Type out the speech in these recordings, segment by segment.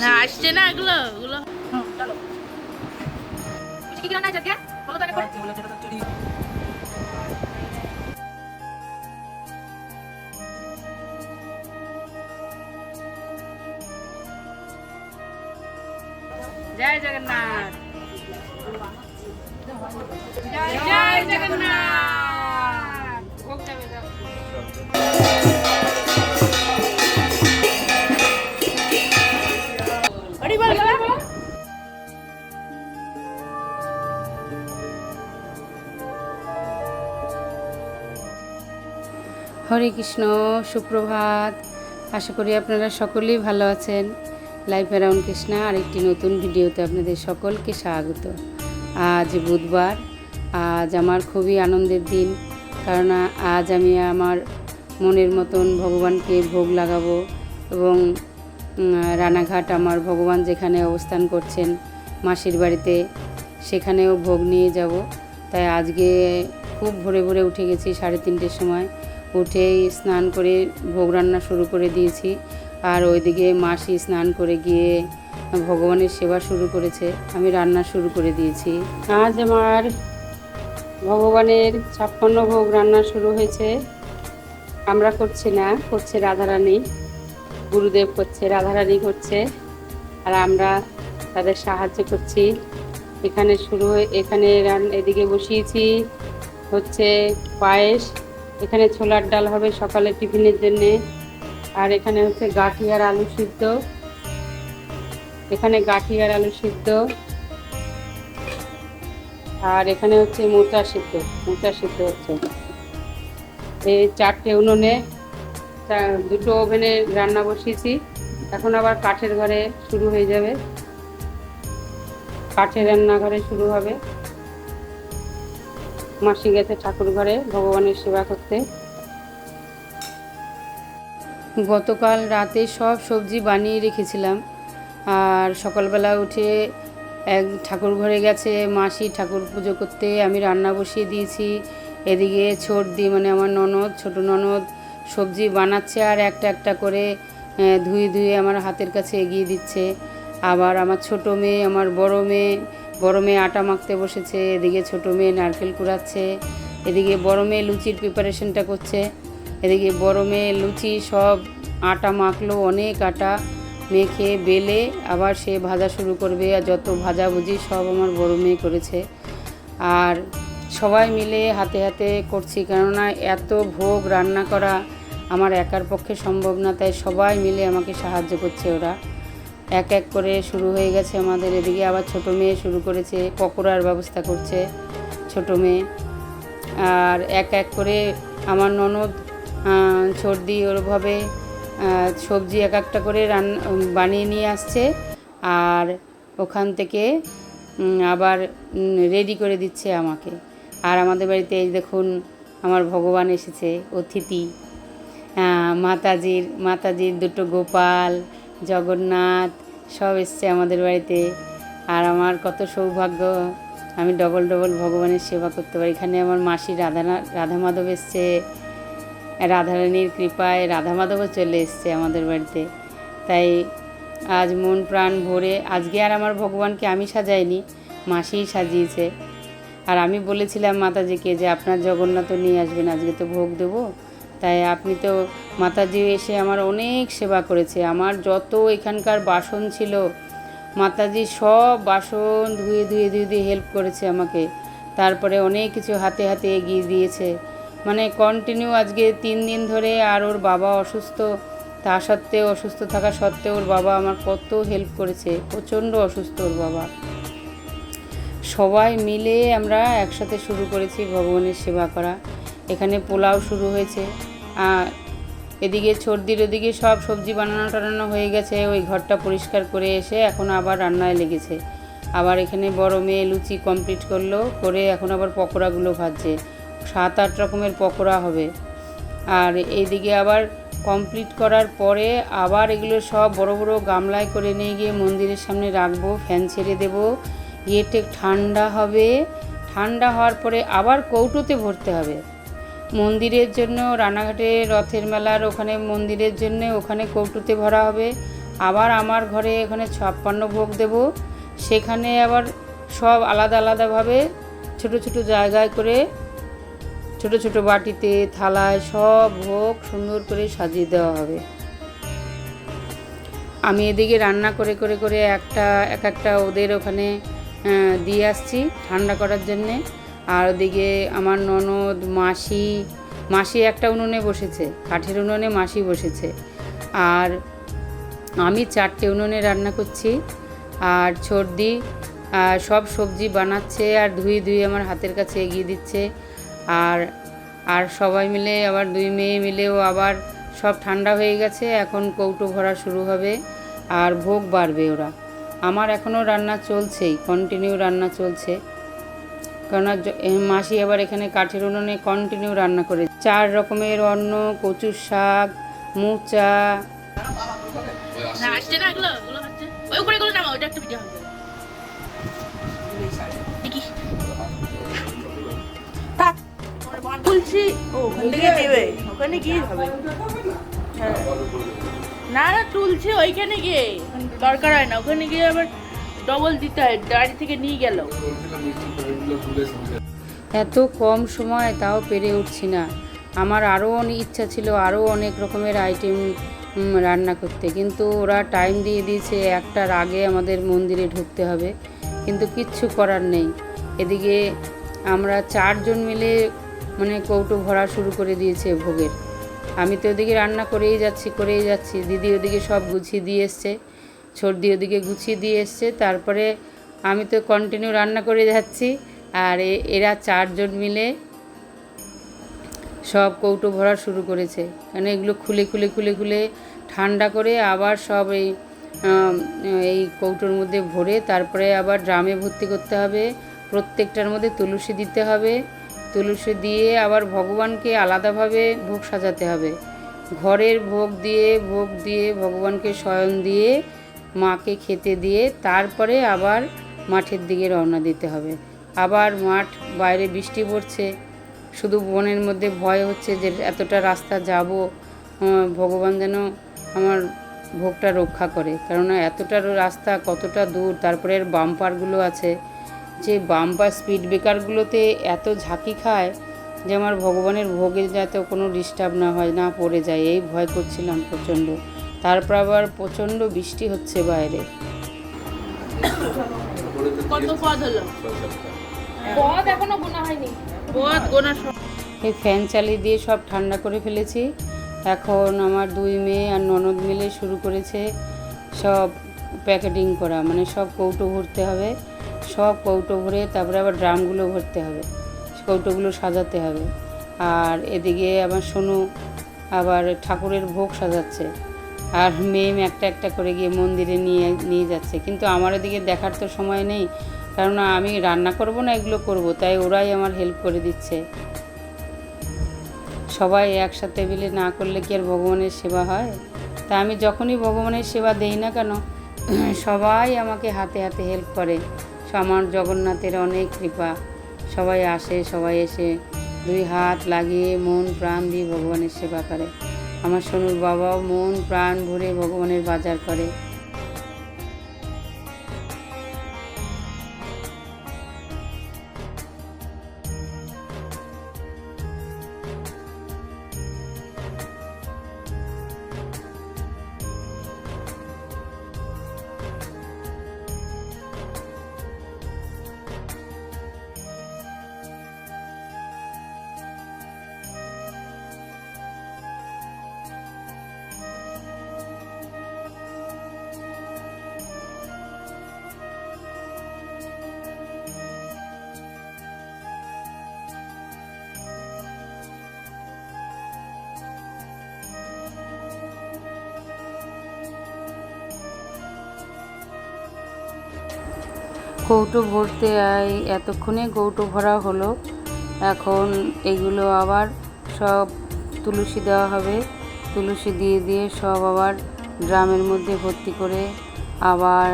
না আসছে না এগুলো এগুলো। জয় জগন্নাথ। হরে কৃষ্ণ, সুপ্রভাত। আশা করি আপনারা সকলেই ভালো আছেন। লাইফ অ্যারাউন্ড কৃষ্ণা আরেকটি নতুন ভিডিওতে আপনাদের সকলকে স্বাগত। আজ বুধবার, আজ আমার খুবই আনন্দের দিন, কারণ আজ আমি আমার মনের মতন ভগবানকে ভোগ লাগাবো এবং রানাঘাট আমার ভগবান যেখানে অবস্থান করছেন, মাসির বাড়িতে, সেখানেও ভোগ নিয়ে যাব। তাই আজকে খুব ভোরে ভোরে উঠে গেছি সাড়ে তিনটের সময়। উঠেই স্নান করে ভোগ রান্না শুরু করে দিয়েছি। আর ওইদিকে মাসি স্নান করে গিয়ে ভগবানের সেবা শুরু করেছে। আমি রান্না শুরু করে দিয়েছি। আজ আমার ভগবানের ছাপ্পান্ন ভোগ রান্না শুরু হয়েছে। আমরা করছি না, করছে রাধারানী। গুরুদেব করছে, রাধারানী করছে। আর আমরা তাদের সাহায্য করছি। এখানে শুরু হয়ে, এখানে এদিকে বসিয়েছি। হচ্ছে পায়েস এখানে ছোলার ডাল হবে সকালে টিফিনের জন্যে। আর এখানে হচ্ছে গাঠি আর আলু সিদ্ধ। এখানে গাঠি আর আলু সিদ্ধ। আর এখানে হচ্ছে মোচা সিদ্ধ মোচা সিদ্ধ হচ্ছে। এই চারটে উনুনে দুটো ওভেনে রান্না বসিয়েছি। এখন আবার কাঠের ঘরে শুরু হয়ে যাবে। কাঠের রান্নাঘরে শুরু হবে। মাসি গেছে ঠাকুর ঘরে, ভগবানের সেবা করতে। গতকাল রাতে সব সবজি বানিয়ে রেখেছিলাম। আর সকালবেলা উঠে এক ঠাকুর ঘরে গেছে, মাসি ঠাকুর পুজো করতে, আমি রান্না বসিয়ে দিয়েছি। এদিকে ছোট দি মানে আমার ননদ, ছোট ননদ সবজি বানাচ্ছে আর একটা একটা করে ধুয়ে ধুয়ে আমার হাতের কাছে এগিয়ে দিচ্ছে। আবার আমার ছোট মেয়ে, আমার বড় মেয়ে বড় মেয়ে আটা মাখতে বসেছে, এদিকে ছোট মেয়ে নারকেল কুড়াচ্ছে, এদিকে বড় মেয়ে লুচির প্রিপারেশনটা করছে, এদিকে বড় মেয়ে লুচি সব আটা মাখলো, অনেক আটা মেখে বেলে আবার সে ভাজা শুরু করবে আর যত ভাজাভুজি সব আমার বড় মেয়ে করেছে। আর সবাই মিলে হাতে হাতে করছি, কেননা এত ভোগ রান্না করা আমার একার পক্ষে সম্ভব না, তাই সবাই মিলে আমাকে সাহায্য করছে ওরা। এক এক করে শুরু হয়ে গেছে আমাদের এদিকে। আবার ছোট মেয়ে শুরু করেছে, পকোড়ার ব্যবস্থা করছে ছোট মেয়ে। আর এক এক করে আমার ননদ সর্দি ওরভাবে সবজি এক একটা করে রান্না বানিয়ে নিয়ে আসছে। আর ওখান থেকে আবার রেডি করে দিচ্ছে আমাকে। আর আমাদের বাড়িতে দেখুন, আমার ভগবান এসেছে, অতিথি। মাতাজির মাতাজির দুটো গোপাল জগন্নাথ, সব এসছে আমাদের বাড়িতে। আর আমার কত সৌভাগ্য, আমি ডবল ডবল ভগবানের সেবা করতে পারি। এখানে আমার মাসি রাধা রাধা মাধব এসছে। রাধারানীর কৃপায় রাধা মাধবও চলে এসছে আমাদের বাড়িতে। তাই আজ মন প্রাণ ভরে, আজকে আর আমার ভগবানকে আমি সাজাইনি মাসিই সাজিয়েছে। আর আমি বলেছিলাম মাতাজিকে যে আপনার জগন্নাথ নিয়ে আসবেন, আজকে তো ভোগ দেবো। তাই আপনি তো মাতাজি এসে আমার অনেক সেবা করেছে। আমার যত এখানকার বাসন ছিল, মাতাজি সব বাসন ধুয়ে ধুয়ে ধুয়ে ধুয়ে হেল্প করেছে আমাকে। তারপরে অনেক কিছু হাতে হাতে এগিয়ে দিয়েছে। মানে কন্টিনিউ আজকে তিন দিন ধরে আর ওর বাবা অসুস্থ, তা সত্ত্বেও অসুস্থ থাকা সত্ত্বেও ওর বাবা আমার কত হেল্প করেছে। প্রচণ্ড অসুস্থ ওর বাবা। সবাই মিলে আমরা একসাথে শুরু করেছি ভগবানের সেবা করা। এখানে পোলাও শুরু হয়েছে। আর এদিকে সর্দির ওদিকে সব সবজি বানানো টানানো হয়ে গেছে। ওই ঘরটা পরিষ্কার করে এসে এখন আবার রান্নায় লেগেছে। আবার এখানে বড় মেয়ে লুচি কমপ্লিট করল, করে এখন আবার পকোড়াগুলো ভাজছে। সাত, আট রকমের পকোড়া হবে। আর এইদিকে আবার কমপ্লিট করার পরে আবার এগুলো সব বড় বড় গামলায় করে নিয়ে গিয়ে মন্দিরের সামনে রাখব, ফ্যান ছেড়ে দেবো। ইয়েটে ঠান্ডা হবে। ঠান্ডা হওয়ার পরে আবার কৌটোতে ভরতে হবে। মন্দিরের জন্য, রানাঘাটে রথের মেলার ওখানে মন্দিরের জন্য, ওখানে কৌটুতে ভরা হবে। আবার আমার ঘরে এখানে ছাপ্পান্ন ভোগ দেব। সেখানে আবার সব আলাদা আলাদাভাবে ছোট ছোট জায়গায় করে, ছোট ছোট বাটিতে, থালায় সব ভোগ সুন্দর করে সাজিয়ে দেওয়া হবে। আমি এদিকে রান্না করে করে করে একটা, এক একটা ওদের ওখানে দিয়ে আসছি ঠান্ডা করার জন্যে। আর ওদিকে আমার ননদ, মাসি মাসি একটা উনুনে বসেছে, কাঠের উনুনে মাসি বসেছে। আর আমি চারটে উনুনে রান্না করছি, আর আর সব সবজি বানাচ্ছে আর ধুয়ে ধুয়ে আমার হাতের কাছে এগিয়ে দিচ্ছে। আর আর সবাই মিলে, আবার দুই মেয়ে মিলেও আবার সব ঠান্ডা হয়ে গেছে, এখন কৌটো ভরা শুরু হবে আর ভোগ বাড়বে ওরা। আমার এখনও রান্না চলছেই কন্টিনিউ রান্না চলছে। কেননা মাসি আবার এখানে কাঠের উনুনে কন্টিনিউ রান্না করে চার রকমের অন্ন কচুর শাক মুচা। বলছি ওখান থেকে দেবে ওখানে গিয়ে হবে। হ্যাঁ। না না তুলছে ওইখানে গিয়ে। দরকার হয় না ওখানে গিয়ে আবার ডবল দিতে হয়, গাড়ি থেকে নিয়ে গেল। এত কম সময় তাও পেরে উঠছি না। আমার আরও অনেক ইচ্ছা ছিল আরও অনেক রকমের আইটেম রান্না করতে। কিন্তু ওরা টাইম দিয়ে দিয়েছে, একটার আগে আমাদের মন্দিরে ঢুকতে হবে। কিন্তু কিচ্ছু করার নেই। এদিকে আমরা চারজন মিলে মানে কৌটো ভরা শুরু করে দিয়েছে ভোগের। আমি তো ওদিকে রান্না করেই যাচ্ছি করেই যাচ্ছি। দিদি ওদিকে সব গুছিয়ে দিয়ে এসছে। সর্দি ওদিকে গুছিয়ে দিয়ে এসছে। তারপরে আমি তো কন্টিনিউ রান্না করে যাচ্ছি। আর এরা চারজন মিলে সব কৌটো ভরা শুরু করেছে। কেন এগুলো খুলে খুলে খুলে খুলে ঠান্ডা করে আবার সব এই এই কৌটোর মধ্যে ভরে তারপরে আবার ড্রামে ভর্তি করতে হবে। প্রত্যেকটার মধ্যে তুলসী দিতে হবে। তুলসী দিয়ে আবার ভগবানকে আলাদাভাবে ভোগ সাজাতে হবে। ঘরের ভোগ দিয়ে ভোগ দিয়ে ভগবানকে শয়ন দিয়ে মাকে খেতে দিয়ে তারপরে আবার মাঠের দিকে রওনা দিতে হবে। আবার মাঠ, বাইরে বৃষ্টি পড়ছে। শুধু বনের মধ্যে ভয় হচ্ছে যে এতটা রাস্তা যাব ভগবান যেন আমার ভোগটা রক্ষা করে। কেননা এতটা রাস্তা কতটা দূর, তারপরে বাম্পারগুলো আছে। যে বাম্পার, স্পিড ব্রেকারগুলোতে এত ঝাঁকি খায় যে আমার ভগবানের ভোগে যাতে কোনো ডিস্টার্ব না হয়, না পড়ে যায়, এই ভয় করছিলাম প্রচণ্ড। তারপর আবার প্রচণ্ড বৃষ্টি হচ্ছে বাইরে। কত পদ হলো? পদ এখনও গোনা হয়নি। পদ গোনা সব এই ফ্যান চালিয়ে দিয়ে সব ঠান্ডা করে ফেলেছি। এখন আমার দুই মেয়ে আর ননদ মিলে শুরু করেছে সব প্যাকেটিং করা মানে সব কৌটো ভরতে হবে। সব কৌটো ভরে তারপরে আবার ড্রামগুলো ভরতে হবে। কৌটোগুলো সাজাতে হবে। আর এদিকে আবার সোনু আবার ঠাকুরের ভোগ সাজাচ্ছে। আর মেম একটা একটা করে গিয়ে মন্দিরে নিয়ে নিয়ে যাচ্ছে। কিন্তু আমার ওদিকে দেখার তো সময় নেই। কেননা আমি রান্না করব না, এগুলো করব। তাই ওরাই আমার হেল্প করে দিচ্ছে। সবাই একসাথে মিলে না করলে কি আর ভগবানের সেবা হয়? তা আমি যখনই ভগবানের সেবা দেই না কেন, সবাই আমাকে হাতে হাতে হেল্প করে। আমার জগন্নাথের অনেক কৃপা। সবাই আসে, সবাই এসে দুই হাত লাগিয়ে মন প্রাণ দিয়ে ভগবানের সেবা করে। আমার সোনুর বাবাও মন প্রাণ ভরে ভগবানের বাজার করে। কৌটো ভরতে এতক্ষণে কৌটো ভরা হলো। এখন এগুলো আবার সব তুলসী দেওয়া হবে। তুলসী দিয়ে দিয়ে সব আবার ড্রামের মধ্যে ভর্তি করে আবার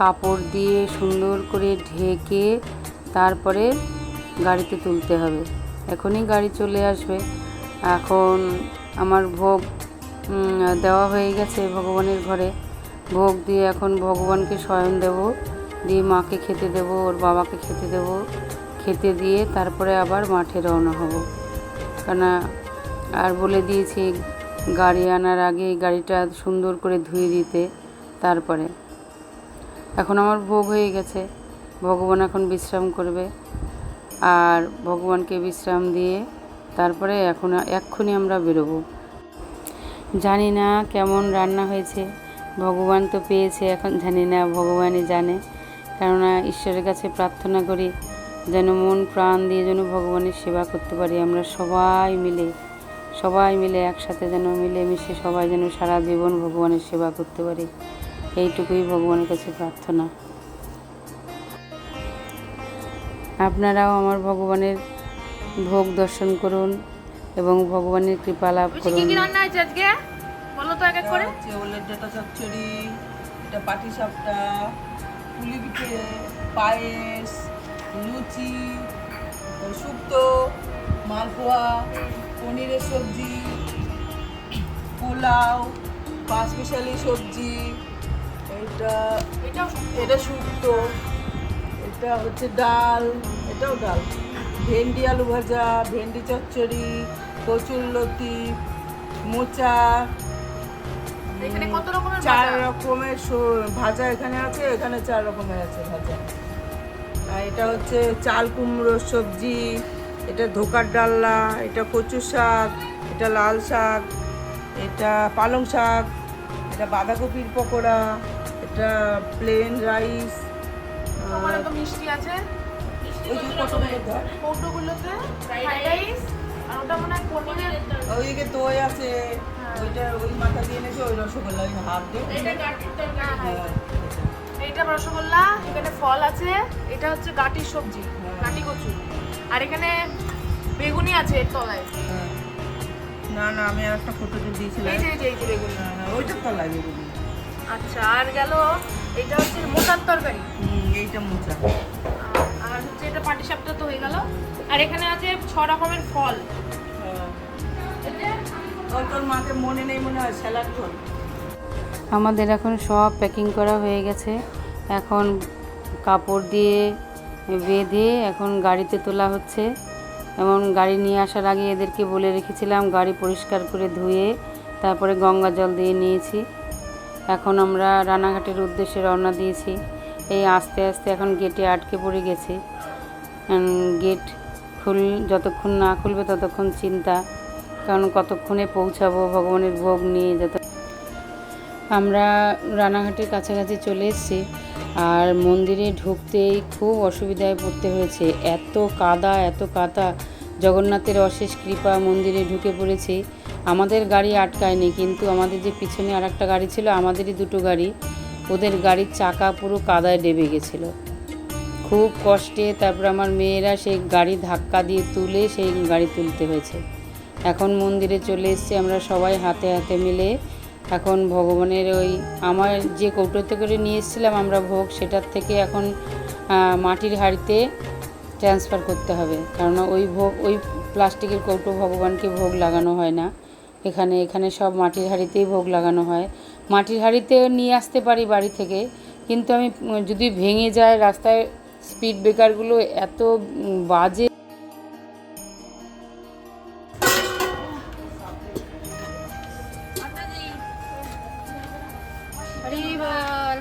কাপড় দিয়ে সুন্দর করে ঢেকে তারপরে গাড়িতে তুলতে হবে। এখনই গাড়ি চলে আসবে। এখন আমার ভোগ দেওয়া হয়ে গেছে ভগবানের ঘরে। ভোগ দিয়ে এখন ভগবানকে স্বয়ং দেব। দিয়ে মাকে খেতে দেব, ওর বাবাকে খেতে দেব। খেতে দিয়ে তারপরে আবার মাঠে রওনা হব। কেন আর বলে দিয়েছি, গাড়ি আনার আগে গাড়িটা সুন্দর করে ধুয়ে দিতে, তারপরে। এখন আমার ভোগ হয়ে গেছে। ভগবান এখন বিশ্রাম করবে। আর ভগবানকে বিশ্রাম দিয়ে তারপরে এখন এক্ষুনি আমরা বেরোবো। জানি না কেমন রান্না হয়েছে। ভগবান তো পেয়েছে এখন, জানি না, ভগবানই জানে। কেননা ঈশ্বরের কাছে প্রার্থনা করি যেন মন প্রাণ দিয়ে যেন ভগবানের সেবা করতে পারি। আমরা সবাই মিলে সবাই মিলে একসাথে যেন মিলেমিশে সবাই যেন সারা জীবন ভগবানের সেবা করতে পারি। এইটুকুই ভগবানের কাছে প্রার্থনা। আপনারাও আমার ভগবানের ভোগ দর্শন করুন এবং ভগবানের কৃপা লাভ কি করুন। কি রান্না হয়েছে আজকে? বলো তো এক এক করে। ওলের ডাটা চচ্চড়ি এটা পাটি সাপটা পুলি পিঠে পায়েস লুচি শুক্তো মালপোয়া পনিরের সবজি পোলাও পাঁচ মিশালি সবজি এটা এটা এটা শুক্তো এটা হচ্ছে ডাল এটাও ডাল। ভেন্ডি আলু ভাজা ভেন্ডি চচ্চড়ি কচুর লতি মোচা এখানে কত রকমের চার রকমের ভাজা এখানে আছে এখানে চার রকমের আছে ভাজা। আর এটা হচ্ছে চাল কুমড়োর সবজি এটা ধোকার ডাল্লা এটা কচু শাক এটা লাল শাক এটা পালং শাক এটা বাঁধাকপির পকোড়া এটা প্লেন রাইস মিষ্টি আছে। ওইদিকে দই আছে ওইটা ওই মাথা দিয়ে এনেছে ওই রসগোল্লা ওই হাত দিয়ে। হ্যাঁ, এইটা রসগোল্লা এখানে ফল আছে এটা হচ্ছে গাটির সবজি গাটি কচু আর এখানে বেগুনি আছে এর তলায়। হ্যাঁ। না না আমি আর একটা ফটো দিয়েছিলাম। এই যে এই যে এই যে বেগুনি। আচ্ছা আর গেল এটা হচ্ছে মোটার তরকারি। এইটা মোচা। আর হচ্ছে এটা পাটি সাপটা তো হয়ে গেল। আর এখানে আছে ছ রকমের ফল। হ্যাঁ। আমাদের এখন সব প্যাকিং করা হয়ে গেছে। এখন কাপড় দিয়ে বেঁধে এখন গাড়িতে তোলা হচ্ছে। এবং গাড়ি নিয়ে আসার আগে এদেরকে বলে রেখেছিলাম, গাড়ি পরিষ্কার করে ধুয়ে তারপরে গঙ্গা জল দিয়ে নিয়েছি। এখন আমরা রানাঘাটের উদ্দেশ্যে রওনা দিয়েছি। এই আস্তে আস্তে এখন গেটে আটকে পড়ে গেছি। গেট খুল, যতক্ষণ না খুলবে ততক্ষণ চিন্তা কারণ কতক্ষণে পৌঁছাবো, ভগবানের ভোগ নিয়ে যত আমরা রানাঘাটের কাছাকাছি চলে এসেছি আর মন্দিরে ঢুকতেই খুব অসুবিধায় পড়তে হয়েছে। এত কাদা এত কাদা। জগন্নাথের অশেষ কৃপা মন্দিরে ঢুকে পড়েছি। আমাদের গাড়ি আটকায়নি, কিন্তু আমাদের যে পিছনে আর একটা গাড়ি ছিল, আমাদেরই দুটো গাড়ি, ওদের গাড়ির চাকা পুরো কাদায় ডেবে গেছিল। খুব কষ্টে তারপর আমার মেয়েরা সেই গাড়ি ধাক্কা দিয়ে তুলে সেই গাড়ি তুলতে হয়েছে। এখন মন্দিরে চলে এসেছি আমরা সবাই হাতে হাতে মিলে। এখন ভগবানের ওই আমার যে কৌটোতে করে নিয়ে এসেছিলাম আমরা ভোগ, সেটার থেকে এখন মাটির হাঁড়িতে ট্রান্সফার করতে হবে। কারণ ওই ভোগ, ওই প্লাস্টিকের কৌটো ভগবানকে ভোগ লাগানো হয় না। এখানে এখানে সব মাটির হাঁড়িতেই ভোগ লাগানো হয়। মাটির হাঁড়িতেও নিয়ে আসতে পারি বাড়ি থেকে, কিন্তু আমি, যদি ভেঙে যায় রাস্তায় স্পিড ব্রেকারগুলো এত বাজে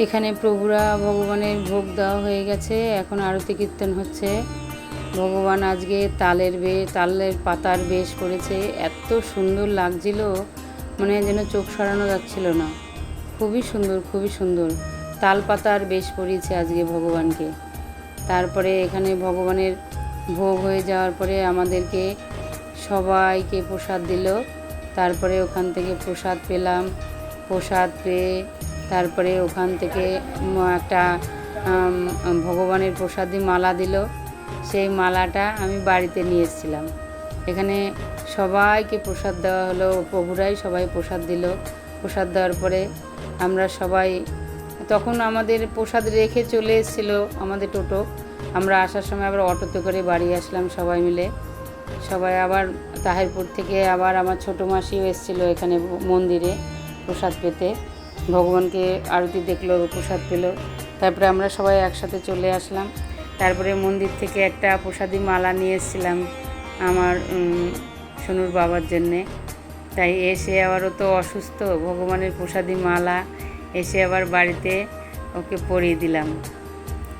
এখানে প্রভুরা ভগবানের ভোগ দেওয়া হয়ে গেছে, এখন আরতি কীর্তন হচ্ছে। ভগবান আজকে তালের বে, তালের পাতার বেশ করেছে, এত সুন্দর লাগছিল মানে যেন চোখ সরানো যাচ্ছিল না। খুবই সুন্দর খুবই সুন্দর। তাল পাতার বেশ পরিয়েছে আজকে ভগবানকে। তারপরে এখানে ভগবানের ভোগ হয়ে যাওয়ার পরে আমাদেরকে সবাইকে প্রসাদ দিল। তারপরে ওখান থেকে প্রসাদ পেলাম। প্রসাদ পেয়ে তারপরে ওখান থেকে একটা ভগবানের প্রসাদি মালা দিল। সেই মালাটা আমি বাড়িতে নিয়ে এসেছিলাম। এখানে সবাইকে প্রসাদ দেওয়া হলো, প্রভুরাই সবাই প্রসাদ দিল। প্রসাদ দেওয়ার পরে আমরা সবাই, তখন আমাদের প্রসাদ রেখে চলে এসেছিল আমাদের টোটো। আমরা আসার সময় আবার অটোতে করে বাড়ি আসলাম সবাই মিলে। সবাই আবার তাহিরপুর থেকে আবার আমার ছোটো মাসিও এসেছিল এখানে মন্দিরে প্রসাদ পেতে। ভগবানকে আরতি দেখল, প্রসাদ পেল। তারপরে আমরা সবাই একসাথে চলে আসলাম। তারপরে মন্দির থেকে একটা প্রসাদি মালা নিয়ে এসেছিলাম আমার সোনুর বাবার জন্যে। তাই এসে আবারও তো অসুস্থ, ভগবানের প্রসাদি মালা এসে আবার বাড়িতে ওকে পরিয়ে দিলাম।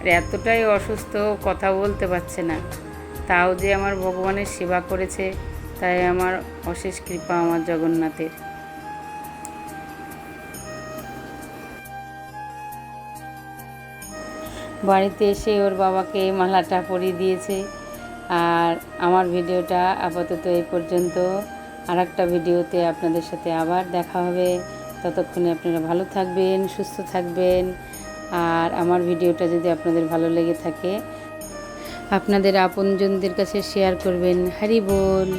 আর এতটাই অসুস্থ, কথা বলতে পারছে না। তাও যে আমার ভগবানের সেবা করেছে, তাই আমার অশেষ কৃপা আমার জগন্নাথের। বাড়িতে এসে ওর বাবাকে মালাটা পরিয়ে দিয়েছে। আর আমার ভিডিওটা আপাতত এই পর্যন্ত। আর একটা ভিডিওতে আপনাদের সাথে আবার দেখা হবে। ততক্ষণে আপনারা ভালো থাকবেন, সুস্থ থাকবেন। আর আমার ভিডিওটা যদি আপনাদের ভালো লেগে থাকে, আপনাদের আপনজনদের কাছে শেয়ার করবেন। হরি বল।